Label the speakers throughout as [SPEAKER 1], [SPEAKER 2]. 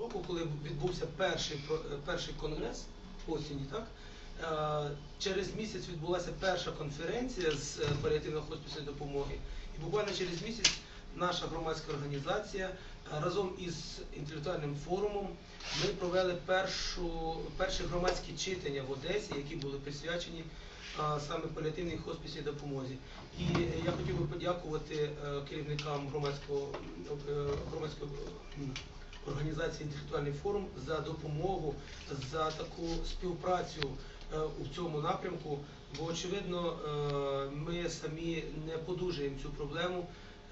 [SPEAKER 1] року, коли відбувся перший, е, перший конгрес осені, так? е, Через місяць відбулася перша конференція з е, паліативно-хоспісної допомоги. І буквально через місяць наша громадська організація разом із інтелектуальним форумом ми провели першу, перші громадські читання в Одесі, які були присвячені саме паліативній хоспісній допомозі. І я хотів би подякувати керівникам громадського громадської м, організації інтелектуальний форум за допомогу, за таку співпрацю е, у цьому напрямку. Бо очевидно, е, ми самі не подужаємо цю проблему.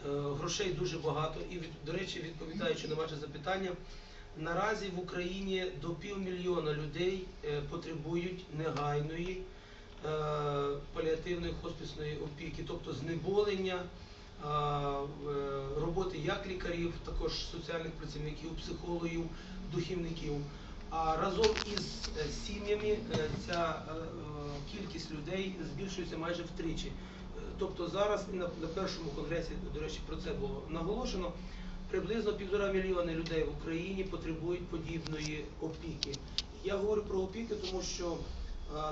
[SPEAKER 1] Е, Грошей дуже багато, і до речі, відповідаючи на ваше запитання, наразі в Україні до півмільйона людей потребують негайної паліативної хоспісної опіки, тобто знеболення, роботи як лікарів, також соціальних працівників, психологів, духівників. А разом із е, сім'ями е, ця е, е, кількість людей збільшується майже втричі. Е, Тобто зараз на, першому конгресі, до речі, про це було наголошено. Приблизно півтора мільйони людей в Україні потребують подібної опіки. Я говорю про опіки, тому що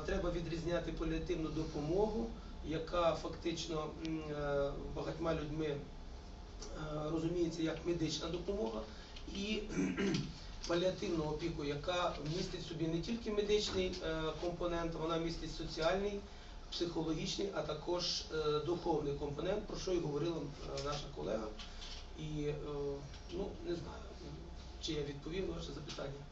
[SPEAKER 1] треба відрізняти паліативну допомогу, яка фактично е, багатьма людьми е, розуміється як медична допомога, і паліативну опіку, яка містить в собі не тільки медичний е, компонент, вона містить соціальний, психологічний, а також духовний компонент, про що і говорила наша колега. І ну не знаю, чи я відповів на ваше запитання.